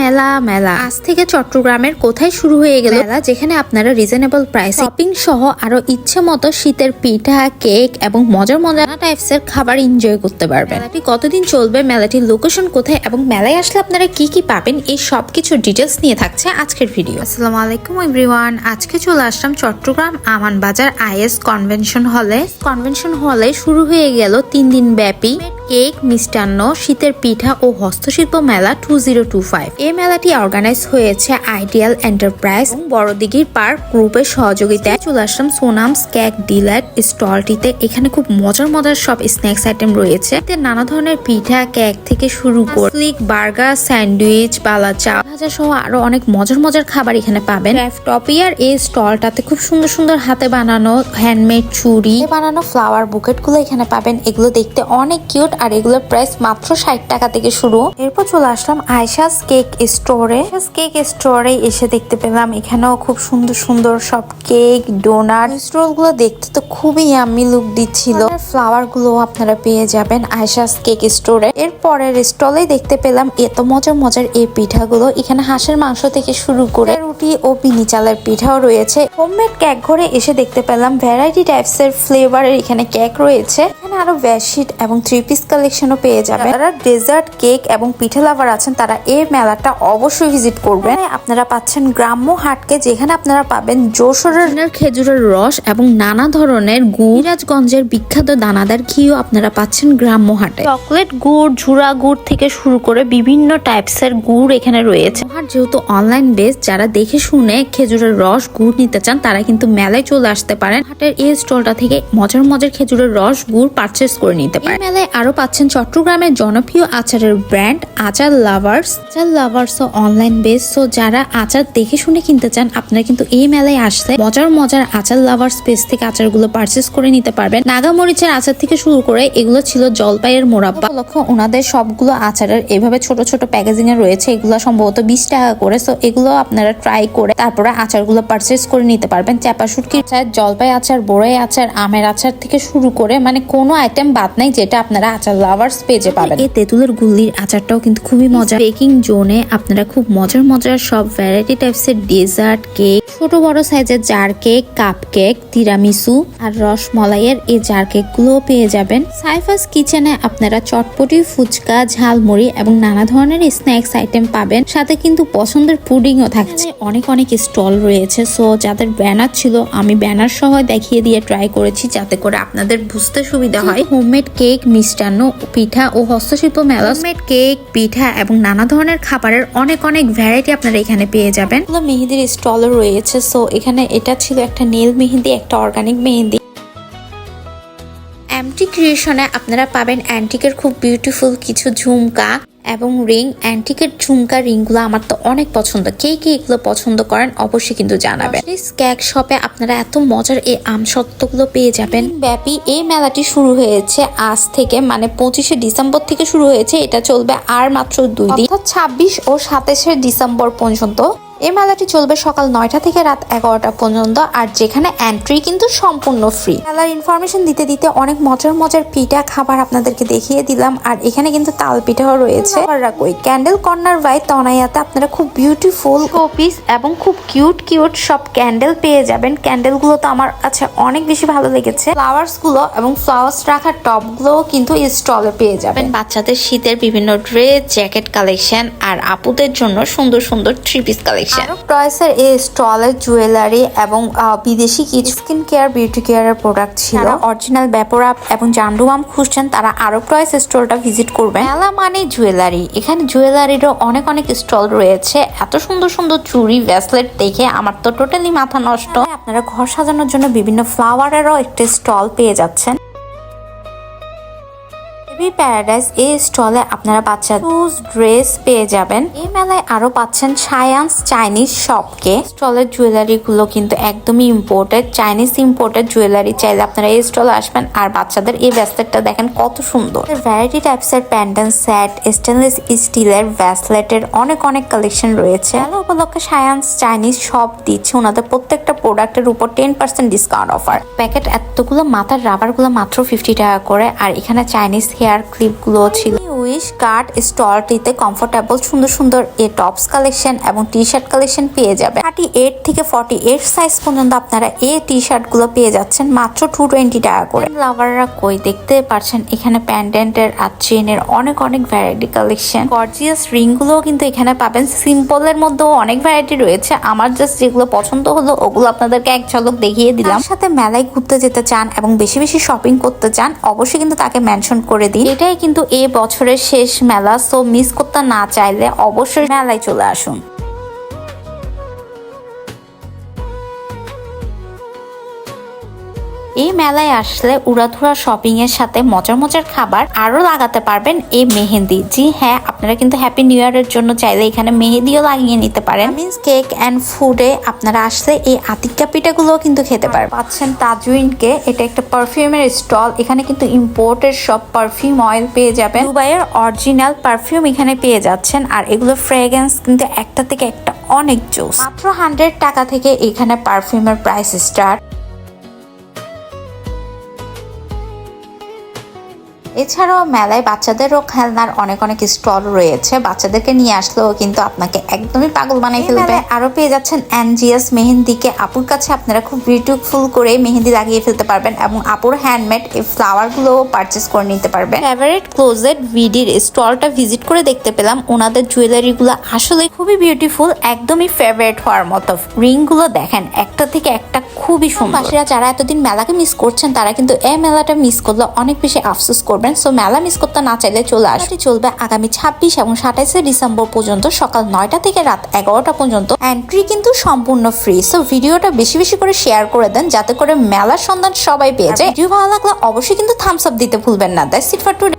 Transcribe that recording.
মেলা মেলা। আজ থেকে চট্টগ্রামের কোথায় শুরু হয়ে গেল? মেলা যেখানে আপনারা রিজনেবল প্রাইস শপিং সহ আরও ইচ্ছে মতো শীতের পিঠা, কেক এবং মজার মজার টাইপস এর খাবার এনজয় করতে পারবেন। মেলাটি কতদিন চলবে? মেলাটির লোকেশন কোথায়? এবং মেলায় আসলে আপনারা কি কি পাবেন? এই সব কিছু ডিটেলস নিয়ে থাকছে আজকের ভিডিও আসসালামু আলাইকুম এভরিওয়ান আজকে চলে আসলাম চট্টগ্রাম আমান বাজার আইএস কনভেনশন হলে কনভেনশন হলে শুরু হয়ে গেল তিন দিন ব্যাপী। কেক, মিষ্টান্ন, শীতের পিঠা ও হস্তশিল্প মেলা টু জিরো টু ফাইভ এই মেলাটি অর্গানাইজ হয়েছে আইডিয়াল এন্টারপ্রাইজ বড়দিঘির পার্ক গ্রুপের সহযোগিতায়। চলে আসলাম সোনামস কেক ডিলাইট স্টলটিতে। এখানে খুব মজার মজার সব স্ন্যাক্স আইটেম রয়েছে। নানা ধরনের পিঠা, কেক থেকে শুরু করে স্লিক, বার্গার, স্যান্ডউইচ বালা চা ভাজা সহ আরও অনেক মজার মজার খাবার এখানে পাবেন। টপিয়ার এই স্টলটাতে খুব সুন্দর সুন্দর হাতে বানানো হ্যান্ডমেড চুড়ি বানানো ফ্লাওয়ার বুকেটগুলো এখানে পাবেন। এগুলো দেখতে অনেক কিউট আর এগুলোর প্রাইস মাত্র ষাট টাকা থেকে শুরু। এরপর চলে আসলাম আয়সাস কেক স্টোরে কেক স্টোরে এসে দেখতে পেলাম এখানেও খুব সুন্দর সুন্দর সব কেক ডোনার স্টোরগুলো দেখতে তো খুবই ইয়াম্মি লুক দিচ্ছিল। ফ্লাওয়ারগুলো আপনারা পেয়ে যাবেন আয়সাস কেক স্টোরে এর পরের স্টলে দেখতে পেলাম এত মজার মজার এই পিঠাগুলো। এখানে হাঁসের মাংস থেকে শুরু করে রুটি ও বিনি চালের পিঠাও রয়েছে। হোমমেড কেক ঘরে এসে দেখতে পেলাম ভ্যারাইটি টাইপস এর ফ্লেভারের এখানে কেক রয়েছে। আরও বেডশিট এবং থ্রি পিস কালেকশনও পেয়ে যাবেন। যারা ডেজার্ট কেক এবং পিঠে লাভার আছেন তারা এই মেলাটা অবশ্যই ভিজিট করবেন। আপনারা পাচ্ছেন গ্রাম্য হাটকে যেখানে আপনারা পাবেন যশোরের খেজুরের রস এবং নানা ধরনের গুড়। সিরাজগঞ্জের বিখ্যাত দানাদার ঘিও আপনারা পাচ্ছেন গ্রাম্য হাটে। চকলেট গুড় ঝুরা গুড় থেকে শুরু করে বিভিন্ন টাইপস এর গুড় এখানে রয়েছে। আর যেহেতু অনলাইন বেস যারা দেখে শুনে খেজুরের রস গুড় নিতে চান তারা কিন্তু মেলায় চলে আসতে পারেন। হাটের এই স্টলটা থেকে মজার মজার খেজুরের রস গুড় পারচেস করে নিতে পারেন। মেলায় আরও পাচ্ছেন চট্টগ্রামের জনপ্রিয় আচারের ব্র্যান্ড আচার লাভার্স আচার লাভার্স অনলাইন বেস সো যারা আচার দেখে শুনে কিনতে চান, আপনারা কিন্তু এই মেলায় আসলে মজার মজার আচার লাভার্স পেজ থেকে আচারগুলো পারচেস করে নিতে পারবেন। নাগামরিচের আচার থেকে শুরু করে এগুলো ছিল জলপাইয়ের মোরাব্বা। লক্ষ্য ওনাদের সবগুলো আচারের এভাবে ছোট ছোট প্যাকেজিং এ রয়েছে, এগুলো সম্ভবত বিশ টাকা করে সো এগুলো আপনারা ট্রাই করে তারপরে আচারগুলো পারচেস করে নিতে পারবেন। চাপা শুটকির আচার, জলপাই আচার, বড়াই আচার, আমের আচার থেকে শুরু করে মানে কোনো আইটেম বাদ নাই যেটা আপনারা আচার লাভার্স পেজে পাবেন। এই তেঁতুলের গুল্লির আচারটাও কিন্তু খুবই মজা বেকিং জোনে আপনারা খুব মজার মজার সব ভ্যারাইটি টাইপস এর ডেজার্ট কেক ছোট বড় সাইজের jar cake cup cake tiramisu আর রসমলাইয়ের এই জার কেক গুলোও পেয়ে যাবেন। সাইফাস কিচেনে আপনারা চটপটি ফুচকা ঝালমুড়ি এবং নানা ধরনের স্ন্যাক্স আইটেম পাবেন। সাথে কিন্তু পছন্দের পুডিংও থাকছে। অনেক অনেক স্টল রয়েছে সো যাদের ব্যানার ছিল আমি ব্যানার সহ দেখিয়ে দিয়ে ট্রাই করেছি যাতে করে আপনাদের বুঝতে সুবিধা হয়। হোমমেড কেক মিষ্টান্ন পিঠা ও হস্তশিল্প মেলা। হোমমেড কেক পিঠা এবং নানা ধরনের খাবারের অনেক অনেক ভ্যারাইটি আপনারা এখানে পেয়ে যাবেন। মেহেদির স্টলও রয়েছে সো এখানে এটা ছিল একটা নীল মেহেদি একটা অর্গানিক মেহেদি। অ্যান্টি ক্রিয়েশনে আপনারা পাবেন অ্যান্টিকের খুব বিউটিফুল কিছু ঝুমকা। এবং রিং অ্যান্টিকের ঝুমকা রিংগুলো আমার তো অনেক পছন্দ। কে কে এগুলো পছন্দ করেন অবশ্যই কিন্তু জানাবেন। ক্যাক শপে আপনারা এত মজার এই আম সত্ত্বগুলো পেয়ে যাবেন। ব্যাপী এই মেলাটি শুরু হয়েছে আজ থেকে মানে পঁচিশে ডিসেম্বর থেকে শুরু হয়েছে। এটা চলবে আর মাত্র দুই দিন। অর্থাৎ ছাব্বিশ ও সাতাশে ডিসেম্বর পর্যন্ত। এই মেলাটি চলবে সকাল নয়টা থেকে রাত এগারোটা পর্যন্ত আর যেখানে এন্ট্রি কিন্তু সম্পূর্ণ ফ্রি মেলার ইনফরমেশন দিতে দিতে অনেক মজার মজার পিঠা খাবার আপনাদেরকে দেখিয়ে দিলাম আর এখানে কিন্তু তাল পিঠাও রয়েছে কই ক্যান্ডেল কর্নার বাই তনাইয়াতে আপনারা খুব বিউটিফুল পিস এবং খুব কিউট কিউট সব ক্যান্ডেল পেয়ে যাবেন। ক্যান্ডেলগুলো তো আমার কাছে অনেক বেশি ভালো লেগেছে। ফ্লাওয়ার্সগুলো এবং ফ্লাওয়ার্স রাখার টপগুলো কিন্তু স্টলে পেয়ে যাবেন। বাচ্চাদের শীতের বিভিন্ন ড্রেস জ্যাকেট কালেকশন আর আপুদের জন্য সুন্দর সুন্দর থ্রি পিস কালেকশন আরও টয়েসের এই স্টলে জুয়েলারি এবং বিদেশি কিছু স্কিন কেয়ার বিউটি কেয়ারের প্রোডাক্ট ছিল অরিজিনাল ব্যাপোরাপ এবং জান্ডুয়াম খুঁজছেন তারা আরও টয়েস স্টোরটা ভিজিট করবেন মেলা মানে জুয়েলারি এখানে জুয়েলারিরও অনেক অনেক স্টল রয়েছে। এত সুন্দর সুন্দর চুড়ি ব্রেসলেট দেখে আমার তো টোটালি মাথা নষ্ট। আপনারা ঘর সাজানোর জন্য বিভিন্ন ফ্লাওয়ারেরও একটি স্টল পেয়ে যাচ্ছেন। বেবি প্যারাডাইস এই স্টলে আপনারা বাচ্চা শুজ ড্রেস পেয়ে যাবেন। এই মেলায় আরও পাচ্ছেন সায়ান্স চাইনিজ শপকে স্টলের জুয়েলারি গুলো কিন্তু একদমই ইম্পোর্টেড চাইনিজ ইম্পোর্টেড জুয়েলারি চাইলে আপনারা এই স্টলে আসবেন আর বাচ্চাদের এই ব্যাসলেটটা দেখেন কত সুন্দর। ভ্যারাইটি টাইপস এর প্যান্ডেন্ট সেট স্টেনলেস স্টিলের ব্যাসলেটের অনেক অনেক কালেকশন রয়েছে। মেলা উপলক্ষে সায়ান্স চাইনিজ শপ দিচ্ছে ওনাদের প্রত্যেকটা প্রোডাক্টের উপর ten percent discount offer packet এতগুলো, মাথার রাবারগুলো মাত্র ফিফটি টাকা করে। আর এখানে চাইনিজ হেয়ার হেয়ার ক্লিপগুলো ছিল। উইশ কার্ড স্টলটিতে কমফোর্টেবল সুন্দর সুন্দর এ টপস কালেকশন এবং টি শার্ট কালেকশন পেয়ে যাবেন থার্টি এইট থেকে ফর্টি এইট সাইজ পর্যন্ত আপনারা এই টি শার্টগুলো পেয়ে যাচ্ছেন মাত্র টু টোয়েন্টি টাকা করে। লাভাররা কই দেখতে পারছেন এখানে প্যান্ডেন্টের আর চেনের অনেক অনেক ভ্যারাইটি কালেকশন গর্জিয়াস রিং গুলোও কিন্তু এখানে পাবেন। সিম্পলের মধ্যেও অনেক ভ্যারাইটি রয়েছে। আমার জাস্ট যেগুলো পছন্দ হলো ওগুলো আপনাদেরকে এক ঝলক দেখিয়ে দিলাম। সাথে মেলায় ঘুরতে যেতে চান এবং বেশি বেশি শপিং করতে চান অবশ্যই কিন্তু তাকে মেনশন করে দিন। এটাই কিন্তু এ বছরের শেষ মেলা সো মিস করতে না চাইলে অবশ্যই মেলায় চলে আসুন। এই মেলায় আসলে উড়াধুরা শপিং এর সাথে মজার মজার খাবার আরও লাগাতে পারবেন এই মেহেন্দি। জি হ্যাঁ আপনারা কিন্তু হ্যাপি নিউ ইয়ারের জন্য চাইলে এখানে মেহেদিও লাগিয়ে নিতে পারেন। মিন্স কেক অ্যান্ড ফুডে আপনারা আসলে এই আতিক্কা পিঠাগুলো কিন্তু খেতে পারবেন। পাচ্ছেন তাজুইনকে এটা একটা পারফিউমের স্টল এখানে কিন্তু ইম্পোর্টের সব পারফিউম অয়েল পেয়ে যাবেন। দুবাইয়ের অরিজিনাল পারফিউম এখানে পেয়ে যাচ্ছেন। আর এগুলো ফ্রেগ্রেন্স কিন্তু একটা থেকে একটা অনেক জোস মাত্র হান্ড্রেড টাকা থেকে এখানে পারফিউমের প্রাইস স্টার্ট এছাড়াও মেলায় বাচ্চাদেরও খেলনার অনেক অনেক স্টল রয়েছে। বাচ্চাদেরকে নিয়ে আসলেও কিন্তু আপনাকে একদমই পাগল বানাই ফেলবে। আরও পেয়ে যাচ্ছেন এনজিএস মেহেন্দিকে। আপুর কাছে আপনারা খুব বিউটিফুল করে মেহেন্দি লাগিয়ে ফেলতে পারবেন এবং আপুর হ্যান্ডমেড এই ফ্লাওয়ারগুলো পারচেস করে নিতে পারবেন। ফেভারিট ক্লোজেট ভিডির স্টলটা ভিজিট করে দেখতে পেলাম। ওনাদের জুয়েলারি গুলো আসলে খুবই বিউটিফুল একদমই ফেভারিট হওয়ার মতো। রিংগুলো দেখেন একটা থেকে একটা খুবই সুন্দর। যারা এতদিন মেলাকে মিস করছেন তারা কিন্তু এই মেলাটা মিস করলে অনেক বেশি আফসোস করবেন। সো মেলা মিস করতে না চাইলে চলে আসবে চলবে আগামী ছাব্বিশ এবং সাতাইশে ডিসেম্বর পর্যন্ত সকাল নয়টা থেকে রাত এগারোটা পর্যন্ত। এন্ট্রি কিন্তু সম্পূর্ণ ফ্রি সো ভিডিওটা বেশি বেশি করে শেয়ার করে দেন, যাতে করে মেলার সন্ধান সবাই পেয়ে যায়। ভিডিও ভালো লাগলে অবশ্যই কিন্তু থামস আপ দিতে ভুলবেন না। That's it for today